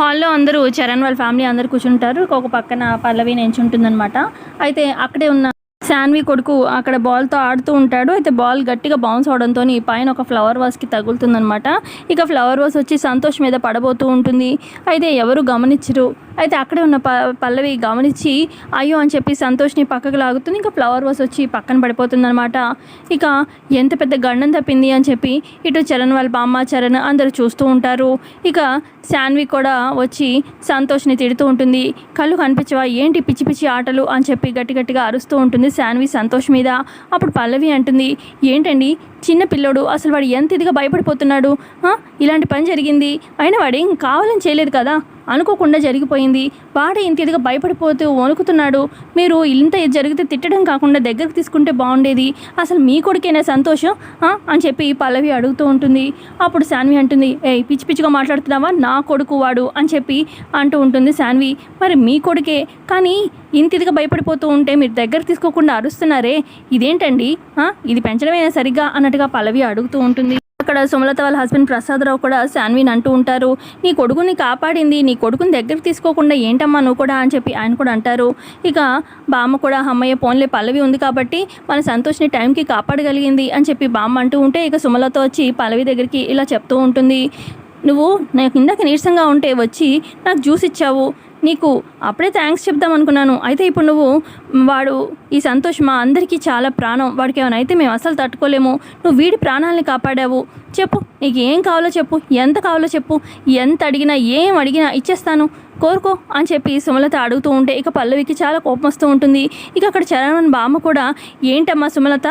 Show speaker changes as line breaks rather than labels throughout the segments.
హాల్లో అందరూ చరణ్ వాళ్ళ ఫ్యామిలీ అందరూ కూర్చుంటారు. ఒక పక్కన పల్లవి నెంచుంటుందనమాట అయితే అక్కడే ఉన్న శాన్వి కొడుకు అక్కడ బాల్తో ఆడుతూ ఉంటాడు. అయితే బాల్ గట్టిగా బౌన్స్ అవడంతో పైన ఒక ఫ్లవర్ వాస్కి తగులుతుందనమాట ఇక ఫ్లవర్ వాస్ వచ్చి సంతోష్ మీద పడబోతూ ఉంటుంది. అయితే ఎవరు గమనించరు. అయితే అక్కడే ఉన్న ప పల్లవి గమనించి అయ్యో అని చెప్పి సంతోష్ని పక్కకు లాగుతుంది. ఇంకా ఫ్లవర్ వాస్ వచ్చి పక్కన పడిపోతుందనమాట ఇక ఎంత పెద్ద గండం తప్పింది అని చెప్పి ఇటు చరణ్ వాళ్ళ బామ్మ చరణ్ అందరూ చూస్తూ ఉంటారు. ఇక శాన్వి కూడా వచ్చి సంతోష్ని తిడుతూ ఉంటుంది. కళ్ళు కనిపించవా? ఏంటి పిచ్చి పిచ్చి ఆటలు? అని చెప్పి గట్టి గట్టిగా అరుస్తూ ఉంటుంది శాన్వి సంతోష్ మీద. అప్పుడు పల్లవి అంటుంది ఏంటండి? చిన్న పిల్లోడు అసలు వాడు ఎంత ఇదిగా భయపడిపోతున్నాడు? ఇలాంటి పని జరిగింది. అయినా వాడేం కావాలని చేయలేదు కదా? అనుకోకుండా జరిగిపోయింది. వాడే ఇంత ఇదిగా భయపడిపోతూ వణుకుతున్నాడు. మీరు ఇంత ఇది జరిగితే తిట్టడం కాకుండా దగ్గరకు తీసుకుంటే బాగుండేది. అసలు మీ కొడుకేనా సంతోషం? అని చెప్పి పల్లవి అడుగుతూ ఉంటుంది. అప్పుడు శాన్వి అంటుంది ఏ పిచ్చి పిచ్చిగా మాట్లాడుతున్నావా? నా కొడుకు వాడు అని చెప్పి అంటూ ఉంటుంది శాన్వి. మరి మీ కొడుకే? కానీ ఇంత ఇదిగా భయపడిపోతూ ఉంటే మీరు దగ్గర తీసుకోకుండా అరుస్తున్నారే. ఇదేంటండి? ఇది పెంచడమేనా సరిగ్గా? అన్నట్టుగా పల్లవి అడుగుతూ ఉంటుంది. అక్కడ సుమలత వాళ్ళ హస్బెండ్ ప్రసాదరావు కూడా శాన్విని అంటూ ఉంటారు. నీ కొడుకుని కాపాడింది నీ కొడుకుని దగ్గరికి తీసుకోకుండా ఏంటమ్మా నువ్వు కూడా అని చెప్పి ఆయన కూడా అంటారు. ఇక బామ్మ కూడా అమ్మయ్య పోన్లే పల్లవి ఉంది కాబట్టి మన సంతోష్ని టైంకి కాపాడగలిగింది అని చెప్పి బామ్మ అంటూ ఉంటే ఇక సుమలత వచ్చి పల్లవి దగ్గరికి ఇలా చెప్తూ ఉంటుంది. నువ్వు నాకు ఇందాక నీరసంగా ఉంటే వచ్చి నాకు జ్యూస్ ఇచ్చావు. నీకు అప్పుడే థ్యాంక్స్ చెప్దాం అనుకున్నాను. అయితే ఇప్పుడు నువ్వు వాడు ఈ సంతోష్ మా అందరికీ చాలా ప్రాణం. వాడికి ఏమైనా అయితే మేము అసలు తట్టుకోలేము. నువ్వు వీడి ప్రాణాలని కాపాడావు. చెప్పు నీకు ఏం కావాలో చెప్పు ఎంత కావాలో చెప్పు ఎంత అడిగినా ఏం అడిగినా ఇచ్చేస్తాను. కోరుకో అని చెప్పి సుమలత అడుగుతూ ఉంటే ఇక పల్లవికి చాలా కోపం వస్తూ ఉంటుంది. ఇక అక్కడ చరణ్ బామ్మ కూడా ఏంటమ్మా సుమలత?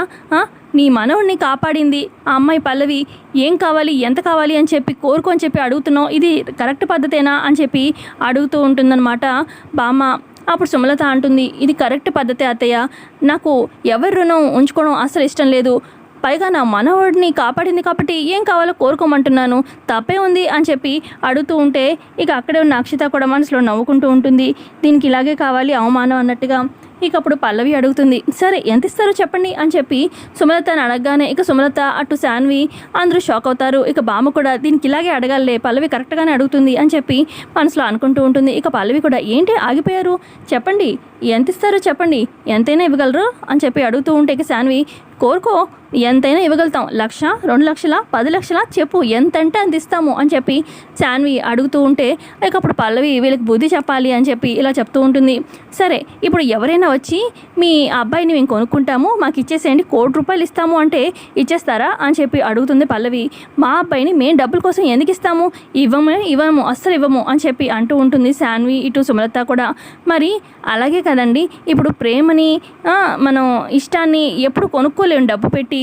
నీ మనవుడిని కాపాడింది. ఆ అమ్మాయి పల్లవి ఏం కావాలి? ఎంత కావాలి? అని చెప్పి కోరుకొని చెప్పి అడుగుతున్నావు. ఇది కరెక్ట్ పద్ధతేనా? అని చెప్పి అడుగుతూ ఉంటుందన్నమాట బామ్మ. అప్పుడు సుమలత అంటుంది ఇది కరెక్ట్ పద్ధతే అత్తయ్య. నాకు ఎవరి రుణం ఉంచుకోవడం అసలు ఇష్టం లేదు. పైగా నా మనవడిని కాపాడింది కాబట్టి ఏం కావాలో కోరుకోమంటున్నాను. తప్పే ఉంది అని చెప్పి అడుగుతూ ఉంటే ఇక అక్కడే ఉన్న అక్షిత కూడా మనసులో నవ్వుకుంటూ ఉంటుంది. దీనికి ఇలాగే కావాలి అవమానం అన్నట్టుగా. ఇక అప్పుడు పల్లవి అడుగుతుంది సరే ఎంత ఇస్తారో చెప్పండి అని చెప్పి సుమలతను అడగగానే ఇక సుమలత అటు శాన్వి అందరూ షాక్ అవుతారు. ఇక బామ్మ కూడా దీనికి ఇలాగే అడగాలే పల్లవి కరెక్ట్గానే అడుగుతుంది అని చెప్పి మనసులో అనుకుంటూ ఉంటుంది. ఇక పల్లవి కూడా ఏంటి ఆగిపోయారు? చెప్పండి ఎంత ఇస్తారో చెప్పండి ఎంతైనా ఇవ్వగలరు? అని చెప్పి అడుగుతూ ఉంటే ఇక శాన్వి కోరుకో ఎంతైనా ఇవ్వగలుగుతాం. లక్ష రెండు లక్షల పది లక్షల? చెప్పు ఎంతంటే అంత ఇస్తాము అని చెప్పి శాన్వి అడుగుతూ ఉంటే ఇక అప్పుడు పల్లవి వీళ్ళకి బుద్ధి చెప్పాలి అని చెప్పి ఇలా చెప్తూ ఉంటుంది. సరే ఇప్పుడు ఎవరైనా వచ్చి మీ అబ్బాయిని మేము కొనుక్కుంటాము మాకు ఇచ్చేసేయండి కోటి రూపాయలు ఇస్తాము అంటే ఇచ్చేస్తారా? అని చెప్పి అడుగుతుంది పల్లవి. మా అబ్బాయిని మేము డబ్బుల కోసం ఎందుకు ఇస్తాము? ఇవ్వము ఇవ్వము అస్సలు ఇవ్వము అని చెప్పి అంటూ ఉంటుంది శాన్వి ఇటు సుమలత కూడా. మరి అలాగే కదండి ఇప్పుడు ప్రేమని మనం ఇష్టాన్ని ఎప్పుడు కొనుక్కోలేము డబ్బు పెట్టి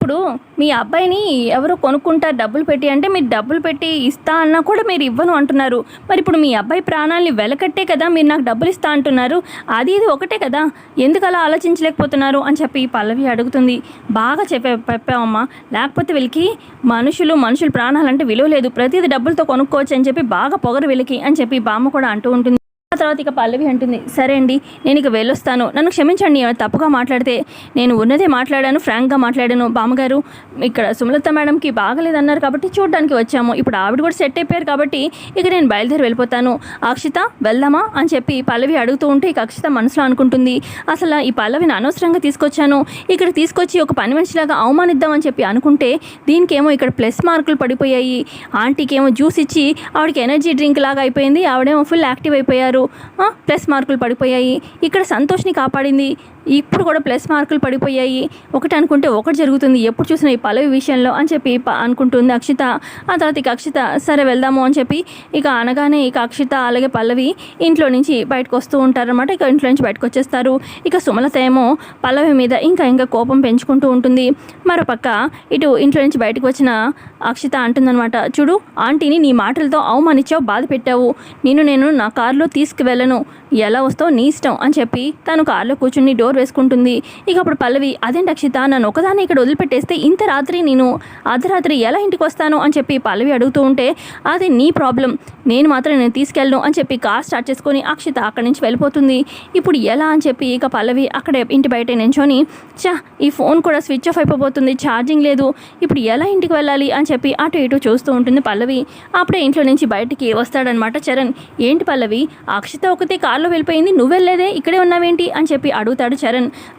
ఇప్పుడు మీ అబ్బాయిని ఎవరు కొనుక్కుంటారు డబ్బులు పెట్టి? అంటే మీరు డబ్బులు పెట్టి ఇస్తా అన్నా కూడా మీరు ఇవ్వను అంటున్నారు. మరి ఇప్పుడు మీ అబ్బాయి ప్రాణాలని వెలకట్టే కదా మీరు నాకు డబ్బులు ఇస్తా అంటున్నారు. అది ఇది ఒకటే కదా. ఎందుకు అలా ఆలోచించలేకపోతున్నారు అని చెప్పి పల్లవి అడుగుతుంది. బాగా చెప్పే చెప్పావమ్మా. లేకపోతే వీళ్ళకి మనుషులు మనుషుల ప్రాణాలంటే విలువ లేదు. ప్రతిదీ డబ్బులతో కొనుక్కోవచ్చు అని చెప్పి బాగా పొగరు వీళ్ళకి అని చెప్పి బామ్మ కూడా అంటూ ఉంటుంది. తర్వాత ఇక పల్లవి అంటుంది సరే అండి నేను ఇక వెళ్ళొస్తాను. నన్ను క్షమించండి తప్పుగా మాట్లాడితే నేను ఉన్నదే మాట్లాడాను ఫ్రాంక్గా మాట్లాడాను. బామ్మగారు ఇక్కడ సుమలత మేడంకి బాగలేదన్నారు కాబట్టి చూడడానికి వచ్చాము. ఇప్పుడు ఆవిడ కూడా సెట్ అయిపోయారు కాబట్టి ఇక నేను బయలుదేరి వెళ్ళిపోతాను. అక్షిత వెళ్దామా? అని చెప్పి పల్లవి అడుగుతూ ఉంటే ఇక అక్షిత మనసులో అనుకుంటుంది అసలు ఈ పల్లవిని అనవసరంగా తీసుకొచ్చాను. ఇక్కడ తీసుకొచ్చి ఒక పని మనిషిలాగా అవమానిద్దామని చెప్పి అనుకుంటే దీనికేమో ఇక్కడ ప్లస్ మార్కులు పడిపోయాయి. ఆంటీకి ఏమో జ్యూస్ ఇచ్చి ఆవిడకి ఎనర్జీ డ్రింక్ లాగా అయిపోయింది. ఆవిడేమో ఫుల్ యాక్టివ్ అయిపోయారు. ప్లస్ మార్కులు పడిపోయాయి. ఇక్కడ సంతోష్ని కాపాడింది. ఇప్పుడు కూడా ప్లస్ మార్కులు పడిపోయాయి. ఒకటి అనుకుంటే ఒకటి జరుగుతుంది. ఎప్పుడు చూసినా ఈ పల్లవి విషయంలో అని చెప్పి అనుకుంటుంది అక్షిత. ఆ తర్వాత ఇక అక్షిత సరే వెళ్దాము అని చెప్పి ఇక అనగానే ఇక అక్షిత అలాగే పల్లవి ఇంట్లో నుంచి బయటకు వస్తూ ఉంటారనమాట ఇక ఇంట్లో నుంచి బయటకు వచ్చేస్తారు. ఇక సుమలత ఏమో పల్లవి మీద ఇంకా ఇంకా కోపం పెంచుకుంటూ ఉంటుంది. మరోపక్క ఇటు ఇంట్లో నుంచి బయటకు వచ్చిన అక్షిత అంటుందనమాట చూడు ఆంటీని నీ మాటలతో అవమానించావు బాధ పెట్టావు. నేను నేను నా కారులో తీసుకువెళ్ళను. ఎలా వస్తావు నీ ఇష్టం అని చెప్పి తను కారులో కూర్చుని డోర్ వేసుకుంటుంది. ఇక అప్పుడు పల్లవి అదేంటి అక్షిత నన్ను ఒకదాన్ని ఇక్కడ వదిలిపెట్టేస్తే ఇంత రాత్రి నేను అర్ధరాత్రి ఎలా ఇంటికి వస్తాను? అని చెప్పి పల్లవి అడుగుతూ ఉంటే అది నీ ప్రాబ్లం. నేను మాత్రం నేను తీసుకెళ్ళను అని చెప్పి కార్ స్టార్ట్ చేసుకొని అక్షిత అక్కడి నుంచి వెళ్ళిపోతుంది. ఇప్పుడు ఎలా అని చెప్పి ఇక పల్లవి అక్కడే ఇంటి బయట నించొని చా ఈ ఫోన్ కూడా స్విచ్ ఆఫ్ అయిపోతుంది ఛార్జింగ్ లేదు. ఇప్పుడు ఎలా ఇంటికి వెళ్ళాలి? అని చెప్పి అటు ఇటు చూస్తూ ఉంటుంది పల్లవి. అప్పుడే ఇంట్లో నుంచి బయటికి వస్తాడనమాట చరణ్. ఏంటి పల్లవి అక్షిత ఒకతే కారులో వెళ్ళిపోయింది నువ్వు వెళ్ళలేదే? ఇక్కడే ఉన్నావేంటి? అని చెప్పి అడుగుతాడు చరణ్.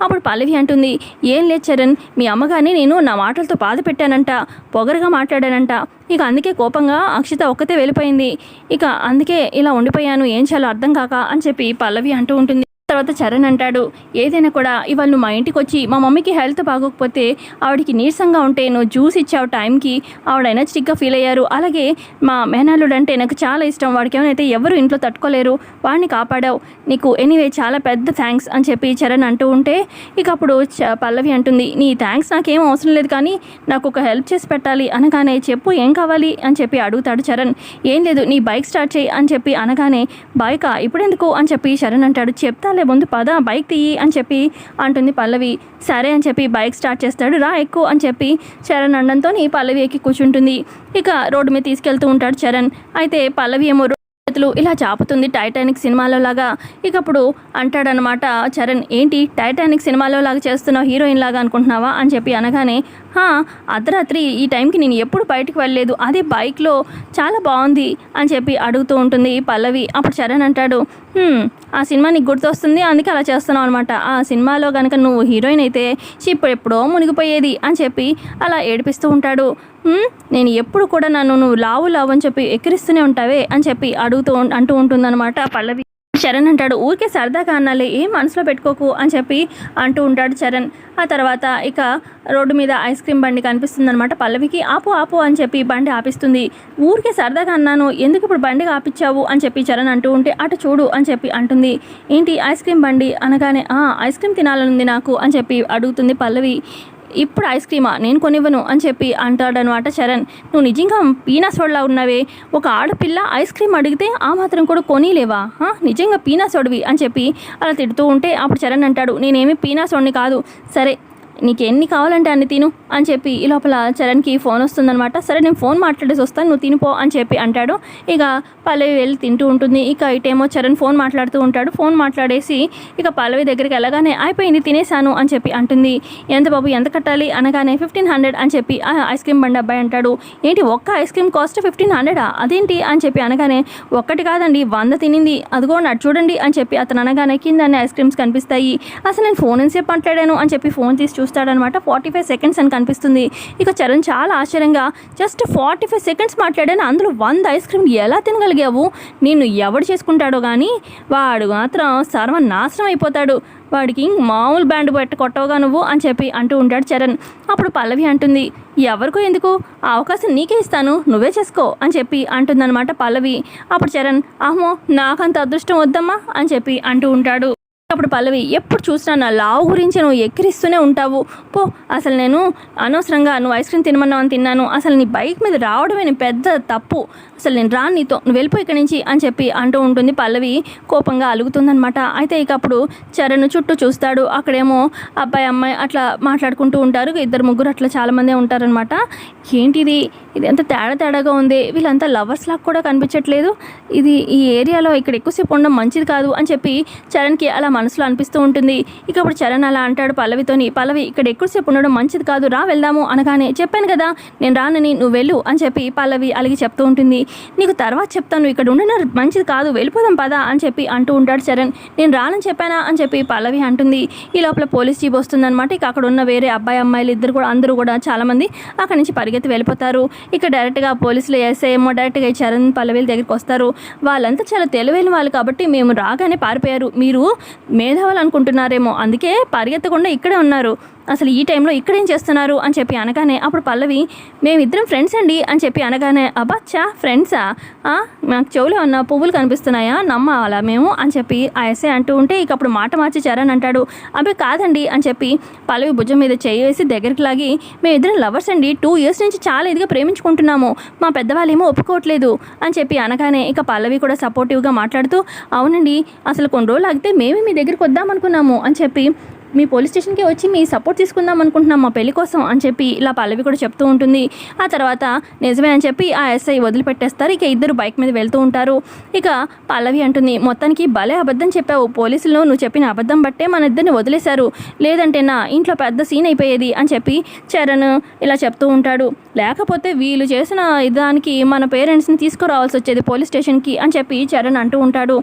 అప్పుడు పల్లవి అంటుంది ఏం లేదు చరణ్ మీ అమ్మగారిని నేను నా మాటలతో బాధ పెట్టానంట పొగరుగా మాట్లాడానంట. ఇక అందుకే కోపంగా అక్షిత ఒక్కతే వెళ్ళిపోయింది. ఇక అందుకే ఇలా ఉండిపోయాను ఏం చేయాలో అర్థం కాక అని చెప్పి పల్లవి అంటూ ఉంటుంది. తర్వాత చరణ్ అంటాడు ఏదైనా కూడా ఇవాళ నువ్వు మా ఇంటికి వచ్చి మా మమ్మీకి హెల్త్ బాగోకపోతే ఆవిడకి నీరసంగా ఉంటే నువ్వు జ్యూస్ ఇచ్చావు టైంకి ఆవిడ ఎనర్జిటిక్గా ఫీల్ అయ్యారు. అలాగే మా మేనల్లుడు అంటే నాకు చాలా ఇష్టం. వాడికి ఏమైనా ఎవరు ఇంట్లో తట్టుకోలేరు. వాడిని కాపాడావు. నీకు ఎనీవే చాలా పెద్ద థ్యాంక్స్ అని చెప్పి చరణ్ అంటూ ఉంటే ఇక అప్పుడు చ- పల్లవి అంటుంది నీ థ్యాంక్స్ నాకేం అవసరం లేదు కానీ నాకు ఒక హెల్ప్ చేసి పెట్టాలి. అనగానే చెప్పు ఏం కావాలి అని చెప్పి అడుగుతాడు చరణ్. ఏం లేదు నీ బైక్ స్టార్ట్ చేయి అని చెప్పి అనగానే బైకా? ఇప్పుడెందుకు? అని చెప్పి చరణ్ అంటాడు. చెప్తాలే ముందు పద బైక్ తీయి అని చెప్పి అంటుంది పల్లవి. సరే అని చెప్పి బైక్ స్టార్ట్ చేస్తాడు. రా ఎక్కువ అని చెప్పి చరణ్ అనడంతో పల్లవి ఎక్కి కూర్చుంటుంది. ఇక రోడ్డు మీద తీసుకెళ్తూ ఉంటాడు చరణ్. అయితే పల్లవి ఏమో చేతులు ఇలా చాపుతుంది టైటానిక్ సినిమాలో లాగా. ఇక అప్పుడు అంటాడనమాట చరణ్ ఏంటి టైటానిక్ సినిమాలో లాగా చేస్తున్నావు హీరోయిన్ లాగా అనుకుంటున్నావా? అని చెప్పి అనగానే "హా, అర్ధరాత్రి ఈ టైంకి నేను ఎప్పుడు బయటికి వెళ్ళలేదు అదే బైక్లో చాలా బాగుంది అని చెప్పి అడుగుతూ ఉంటుంది పల్లవి. అప్పుడు చరణ్ అంటాడు ఆ సినిమా నీకు గుర్తొస్తుంది అందుకే అలా చేస్తున్నావు అనమాట ఆ సినిమాలో కనుక నువ్వు హీరోయిన్ అయితే ఇప్పుడు ఎప్పుడో మునిగిపోయేది అని చెప్పి అలా ఏడిపిస్తూ ఉంటాడు. నేను ఎప్పుడు కూడా నన్ను నువ్వు లావు లావు అని చెప్పి ఎక్కిరిస్తూనే ఉంటావే? అని చెప్పి అడుగుతూ అంటూ ఉంటుందన్నమాట. పల్లవి చరణ్ అంటాడు ఊరికే సరదాగా అనాలి ఏం మనసులో పెట్టుకోకు? అని చెప్పి అంటూ ఉంటాడు చరణ్. ఆ తర్వాత ఇక రోడ్డు మీద ఐస్ క్రీమ్ బండి కనిపిస్తుంది అనమాట పల్లవికి. ఆపు ఆపు అని చెప్పి బండి ఆపిస్తుంది. ఊరికే సరదాగా అన్నాను ఎందుకు ఇప్పుడు బండి ఆపించావు అని చెప్పి చరణ్ అంటూ ఉంటే అటు చూడు అని చెప్పి అంటుంది. ఏంటి ఐస్ క్రీమ్ బండి? అనగానే ఐస్ క్రీమ్ తినాలనుంది నాకు అని చెప్పి అడుగుతుంది పల్లవి. ఇప్పుడు ఐస్ క్రీమా నేను కొనివ్వను అని చెప్పి అంటాడనమాట చరణ్. నువ్వు నిజంగా పీనాసోడ్లా ఉన్నావే? ఒక ఆడపిల్ల ఐస్ క్రీమ్ అడిగితే ఆ మాత్రం కూడా కొనిలేవా? నిజంగా నిజంగా పీనాసోడివి అని చెప్పి అలా తిడుతూ ఉంటే అప్పుడు చరణ్ అంటాడు నేనేమి పీనాసోడ్ని కాదు. సరే నీకు ఎన్ని కావాలంటే అన్ని తిను అని చెప్పి ఈ లోపల చరణ్కి ఫోన్ వస్తుందనమాట సరే నేను ఫోన్ మాట్లాడేసి వస్తాను నువ్వు తినిపో అని చెప్పి అంటాడు. ఇక పల్లవి వెళ్ళి తింటూ ఉంటుంది. ఇక ఇటేమో చరణ్ ఫోన్ మాట్లాడుతూ ఉంటాడు. ఫోన్ మాట్లాడేసి ఇక పల్లవి దగ్గరికి వెళ్ళగానే అయిపోయింది తినేసాను అని చెప్పి అంటుంది. ఎంత బాబు ఎంత కట్టాలి? అనగానే ఫిఫ్టీన్ హండ్రెడ్ అని చెప్పి ఆ ఐస్ క్రీమ్ బండి అబ్బాయి అంటాడు. ఏంటి ఒక్క ఐస్ క్రీమ్ కాస్ట్ ఫిఫ్టీన్ హండ్రెడా అదేంటి? అని చెప్పి అనగానే ఒక్కటి కాదండి వంద తినింది. అదిగో నటు చూడండి అని చెప్పి అతను అనగానే కింద ఐస్ క్రీమ్స్ కనిపిస్తాయి. అసలు నేను ఫోన్ ఎంతసేపు మాట్లాడాను? అని చెప్పి ఫోన్ తీసి చూస్తాడనమాట. ఫార్టీ ఫైవ్ సెకండ్స్ అని కనిపిస్తుంది. ఇక చరణ్ చాలా ఆశ్చర్యంగా జస్ట్ ఫార్టీ ఫైవ్ సెకండ్స్ మాట్లాడాను అందులో వంద ఐస్ క్రీమ్ ఎలా తినగలిగావు? నేను ఎవడు చేసుకుంటాడో కానీ వాడు మాత్రం సర్వనాశనం అయిపోతాడు. వాడికి మామూలు బ్యాండ్ పెట్టి కొట్టవుగా నువ్వు అని చెప్పి అంటూ ఉంటాడు చరణ్. అప్పుడు పల్లవి అంటుంది ఎవరికో ఎందుకు? ఆ అవకాశం నీకే ఇస్తాను నువ్వే చేసుకో అని చెప్పి అంటుందన్నమాట పల్లవి. అప్పుడు చరణ్ అహమో నాకంత అదృష్టం వద్దమ్మా అని చెప్పి అంటూ ఉంటాడు. అప్పుడు పల్లవి ఎప్పుడు చూసినా నా లావు గురించి నువ్వు ఎక్కిరిస్తూనే ఉంటావు. పో అసలు నేను అనవసరంగా నువ్వు ఐస్ క్రీమ్ తినమన్నావు అని తిన్నాను. అసలు నీ బైక్ మీద రావడమే నీ పెద్ద తప్పు. అసలు నేను రాను నీతో. నువ్వు వెళ్ళిపో ఇక్కడి నుంచి అని చెప్పి అంటూ ఉంటుంది పల్లవి. కోపంగా అలుగుతుందనమాట అయితే ఇక అప్పుడు చరణ్ చుట్టూ చూస్తాడు. అక్కడేమో అబ్బాయి అమ్మాయి అట్లా మాట్లాడుకుంటూ ఉంటారు. ఇద్దరు ముగ్గురు అట్లా చాలామందే ఉంటారనమాట ఏంటిది? ఇది ఎంత తేడా తేడాగా ఉంది. వీళ్ళంతా లవర్స్ లాగా కూడా కనిపించట్లేదు. ఇది ఈ ఏరియాలో ఇక్కడ ఎక్కువసేపు ఉండడం మంచిది కాదు అని చెప్పి చరణ్కి అలా మనసులో అనిపిస్తూ ఉంటుంది. ఇక అప్పుడు చరణ్ అలా అంటాడు పల్లవితోని పల్లవి ఇక్కడ ఎక్కువసేపు ఉండడం మంచిది కాదు రా వెళ్దాము అనగానే చెప్పాను కదా నేను రానని నువ్వు వెళ్ళు అని చెప్పి పల్లవి అలిగి చెప్తూ ఉంటుంది. నీకు తర్వాత చెప్తాను ఇక్కడ ఉండడం మంచిది కాదు వెళ్ళిపోదాం పదా అని చెప్పి అంటూ ఉంటాడు చరణ్. నేను రానని చెప్పానా అని చెప్పి పల్లవి అంటుంది. ఈ లోపల పోలీస్ జీప్ వస్తుందన్నమాట. ఇక అక్కడ ఉన్న వేరే అబ్బాయి అమ్మాయిలు ఇద్దరు కూడా అందరూ కూడా చాలామంది అక్కడి నుంచి పరిగెత్తి వెళ్ళిపోతారు. ఇక డైరెక్ట్గా పోలీసులు ఎస్ఐ ఏమో డైరెక్ట్గా చరణ్ పల్లవిల దగ్గరికి వస్తారు. వాళ్ళంతా చాలా తెలివైన వాళ్ళు కాబట్టి మేము రాగానే పారిపోయారు. మీరు మేధావులు అనుకుంటున్నారేమో అందుకే పరిగెత్తకుండా ఇక్కడే ఉన్నారు. అసలు ఈ టైంలో ఇక్కడేం చేస్తున్నారు అని చెప్పి అనగానే అప్పుడు పల్లవి మేమిద్దరం ఫ్రెండ్స్ అండి అని చెప్పి అనగానే అబ్బచ్చా ఫ్రెండ్సా నాకు చెవులో ఉన్న పువ్వులు కనిపిస్తున్నాయా? నమ్మాలా మేము? అని చెప్పి ఆ ఎస్ఐ అంటూ ఉంటే ఇక అప్పుడు మాట మార్చి చరణ్ అంటాడు. అబ్బాయి కాదండి అని చెప్పి పల్లవి భుజం మీద చేయి వేసి దగ్గరికి లాగి మేమిద్దరం లవర్స్ అండి టూ ఇయర్స్ నుంచి చాలా ఇదిగా ప్రేమించుకుంటున్నాము. మా పెద్దవాళ్ళు ఏమో ఒప్పుకోవట్లేదు అని చెప్పి అనగానే ఇక పల్లవి కూడా సపోర్టివ్గా మాట్లాడుతూ అవునండి అసలు కొన్ని రోజులు ఆగితే మేమే మీ దగ్గరికి వద్దాం అనుకున్నాము అని చెప్పి మీ పోలీస్ స్టేషన్కి వచ్చి మీ సపోర్ట్ తీసుకుందాం అనుకుంటున్నాం మా పెళ్ళి కోసం అని చెప్పి ఇలా పల్లవి కూడా చెప్తూ ఉంటుంది. ఆ తర్వాత నిజమే అని చెప్పి ఆ ఎస్ఐ వదిలిపెట్టేస్తారు. ఇక ఇద్దరు బైక్ మీద వెళ్తూ ఉంటారు. ఇక పల్లవి అంటుంది మొత్తానికి భలే అబద్ధం చెప్పావు. పోలీసులు నువ్వు చెప్పిన అబద్ధం బట్టే మన ఇద్దరిని వదిలేశారు. లేదంటే నా ఇంట్లో పెద్ద సీన్ అయిపోయేది అని చెప్పి చరణ్ ఇలా చెప్తూ ఉంటాడు. లేకపోతే వీళ్ళు చేసిన దానికి మన పేరెంట్స్ని తీసుకురావాల్సి వచ్చేది పోలీస్ స్టేషన్కి అని చెప్పి చరణ్ అంటూ ఉంటాడు.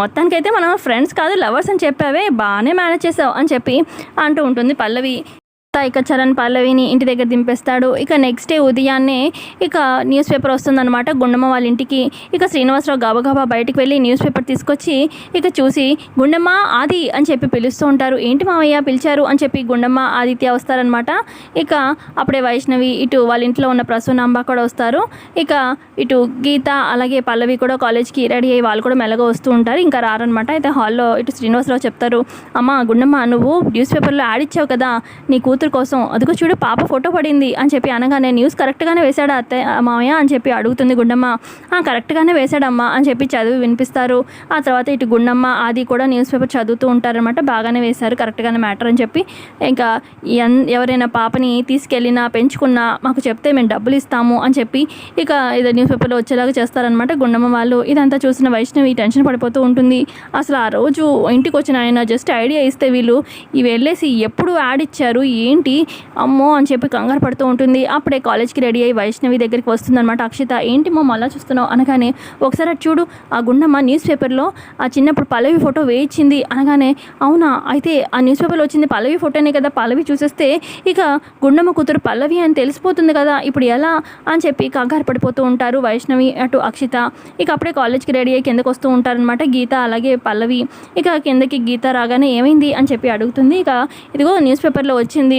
మొత్తానికైతే మనం ఫ్రెండ్స్ కాదు లవర్స్ అని చెప్పావే. బాగానే మేనేజ్ చేసావు అని చెప్పి అంటూ ఉంటుంది. పల్లవి ఇక చరణ్ పల్లవిని ఇంటి దగ్గర దింపేస్తాడు. ఇక నెక్స్ట్ డే ఉదయాన్నే ఇక న్యూస్ పేపర్ వస్తుందన్నమాట. గుండమ్మ వాళ్ళ ఇంటికి. ఇక శ్రీనివాసరావు గబగబా బయటికి వెళ్ళి న్యూస్ పేపర్ తీసుకొచ్చి ఇక చూసి గుండమ్మ ఆది అని చెప్పి పిలుస్తూ ఉంటారు. ఏంటి మావయ్య పిలిచారు అని చెప్పి గుండమ్మ ఆదిత్య వస్తారనమాట ఇక అప్పుడే వైష్ణవి ఇటు వాళ్ళ ఇంట్లో ఉన్న ప్రసూనాంబ కూడా వస్తారు. ఇక ఇటు గీత అలాగే పల్లవి కూడా కాలేజ్కి రెడీ అయ్యి వాళ్ళు కూడా మెల్లగా వస్తూ ఉంటారు. ఇంకా రారనమాట అయితే హాల్లో ఇటు శ్రీనివాసరావు చెప్తారు అమ్మ గుండమ్మ నువ్వు న్యూస్ పేపర్లో యాడ్ ఇచ్చావు కదా నీ కూతురు కోసం అదిగో చూడు పాప ఫోటో పడింది అని చెప్పి అనగానే న్యూస్ కరెక్ట్గానే వేశాడా అత్తే? మామయ్య అని చెప్పి అడుగుతుంది గుండమ్మ. "ఆ, కరెక్ట్గానే వేశాడమ్మా అని చెప్పి చదివి వినిపిస్తారు. ఆ తర్వాత ఇటు గుండమ్మ అది కూడా న్యూస్ పేపర్ చదువుతూ ఉంటారనమాట బాగానే వేశారు కరెక్ట్గానే మ్యాటర్ అని చెప్పి. ఇంకా ఎన్- ఎవరైనా పాపని తీసుకెళ్ళినా పెంచుకున్నా మాకు చెప్తే మేము డబ్బులు ఇస్తాము అని చెప్పి ఇక ఇది న్యూస్ పేపర్లో వచ్చేలాగా చేస్తారనమాట గుండమ్మ వాళ్ళు. ఇదంతా చూసిన వైష్ణవి టెన్షన్ పడిపోతూ ఉంటుంది. అసలు ఆ రోజు ఇంటికి వచ్చిన ఆయన జస్ట్ ఐడియా ఇస్తే వీళ్ళు ఇవి వెళ్ళేసి ఎప్పుడు యాడ్ ఇచ్చారు? ఏంటి? అమ్మో అని చెప్పి కంగారు పడుతూ ఉంటుంది. అప్పుడే కాలేజ్కి రెడీ అయ్యి వైష్ణవి దగ్గరికి వస్తుందన్నమాట. అక్షిత ఏంటి మా మళ్ళా చూస్తున్నావు? అనగానే ఒకసారి అటు చూడు ఆ గుండమ్మ న్యూస్ పేపర్లో ఆ చిన్నప్పుడు పల్లవి ఫోటో వేయించింది. అనగానే అవునా? అయితే ఆ న్యూస్ పేపర్లో వచ్చింది పల్లవి ఫోటోనే కదా? పల్లవి చూసేస్తే ఇక గుండమ్మ కూతురు పల్లవి అని తెలిసిపోతుంది కదా? ఇప్పుడు ఎలా? అని చెప్పి కంగారు పడిపోతూ ఉంటారు వైష్ణవి అటు అక్షిత. ఇక అప్పుడే కాలేజ్కి రెడీ అయ్యి కిందకు వస్తూ ఉంటారనమాట గీత అలాగే పల్లవి. ఇక కిందకి గీత రాగానే ఏమైంది? అని చెప్పి అడుగుతుంది. ఇక ఇదిగో న్యూస్ పేపర్లో వచ్చింది.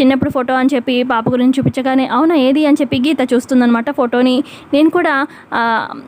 చిన్నప్పుడు ఫోటో అని చెప్పి పాప గురించి చూపించగానే అవునా ఏది? అని చెప్పి గీత చూస్తుందనమాట ఫోటోని. నేను కూడా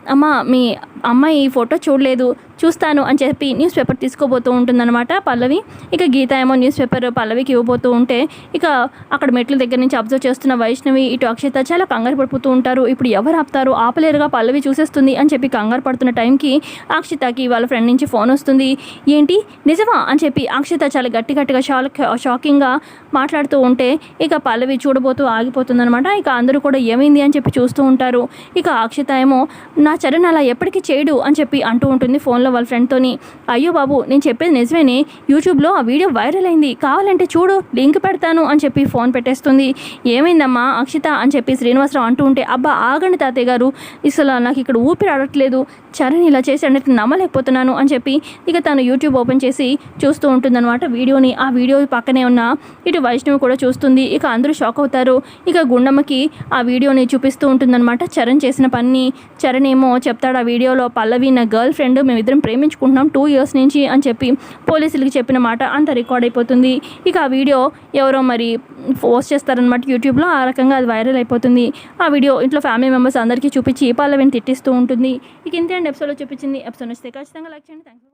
అమ్మ మీ అమ్మాయి ఈ ఫోటో చూడలేదు చూస్తాను అని చెప్పి న్యూస్ పేపర్ తీసుకోబోతూ ఉంటుందన్నమాట పల్లవి. ఇక గీత ఏమో న్యూస్ పేపర్ పల్లవికి ఇవ్వబోతూ ఉంటే ఇక అక్కడ మెట్ల దగ్గర నుంచి అబ్జర్వ్ చేస్తున్న వైష్ణవి ఇటు అక్షిత చాలా కంగారు పడిపోతూ ఉంటారు. ఇప్పుడు ఎవరు ఆపుతారు? ఆపలేరుగా పల్లవి చూసేస్తుంది అని చెప్పి కంగారు పడుతున్న టైంకి అక్షితకి వాళ్ళ ఫ్రెండ్ నుంచి ఫోన్ వస్తుంది. ఏంటి? నిజమా? అని చెప్పి అక్షిత చాలా గట్టి గట్టిగా షాక్ షాకింగ్గా మాట్లాడుతూ ఉంటే ఇక పల్లవి చూడబోతూ ఆగిపోతుందనమాట ఇక అందరూ కూడా ఏమైంది అని చెప్పి చూస్తూ ఉంటారు. ఇక అక్షిత ఏమో నా చరణ్ అలా ఎప్పటికీ చేయడు అని చెప్పి అంటూ ఉంటుంది ఫోన్లో వాళ్ళ ఫ్రెండ్తోని అయ్యో బాబు నేను చెప్పేది నిజమేనే? యూట్యూబ్లో ఆ వీడియో వైరల్ అయింది. కావాలంటే చూడు లింక్ పెడతాను అని చెప్పి ఫోన్ పెట్టేస్తుంది. ఏమైందమ్మా అక్షిత? అని చెప్పి శ్రీనివాసరావు అంటూ ఉంటే అబ్బా ఆగండి తాతయ్య గారు. అసలు నాకు ఇక్కడ ఊపిరి ఆడట్లేదు. చరణ్ ఇలా చేశాడంటే నమ్మలేకపోతున్నాను అని చెప్పి ఇక తను యూట్యూబ్ ఓపెన్ చేసి చూస్తూ ఉంటుందన్నమాట. వీడియోని ఆ వీడియో పక్కనే ఉన్న ఇటు వైష్ణవి కూడా చూ చూస్తుంది. ఇక అందరూ షాక్ అవుతారు. ఇక గుండమ్మకి ఆ వీడియోని చూపిస్తూ ఉంటుందన్నమాట. చరణ్ చేసిన పని. చరణ్ ఏమో చెప్తాడు ఆ వీడియోలో పల్లవి నా గర్ల్ ఫ్రెండ్ మేమిద్దరం ప్రేమించుకుంటున్నాం టూ ఇయర్స్ నుంచి అని చెప్పి పోలీసులకి చెప్పిన మాట అంత రికార్డ్ అయిపోతుంది. ఇక ఆ వీడియో ఎవరో మరి పోస్ట్ చేస్తారనమాట యూట్యూబ్లో. ఆ రకంగా అది వైరల్ అయిపోతుంది. ఆ వీడియో ఇంట్లో ఫ్యామిలీ మెంబర్స్ అందరికీ చూపించి పల్లవిని తిట్టిస్తూ ఉంటుంది. ఇక ఇంతే అండి ఎపిసోడ్లో చూపించింది. ఎపిసోడ్ వస్తే ఖచ్చితంగా లైక్ చేయండి. Thank you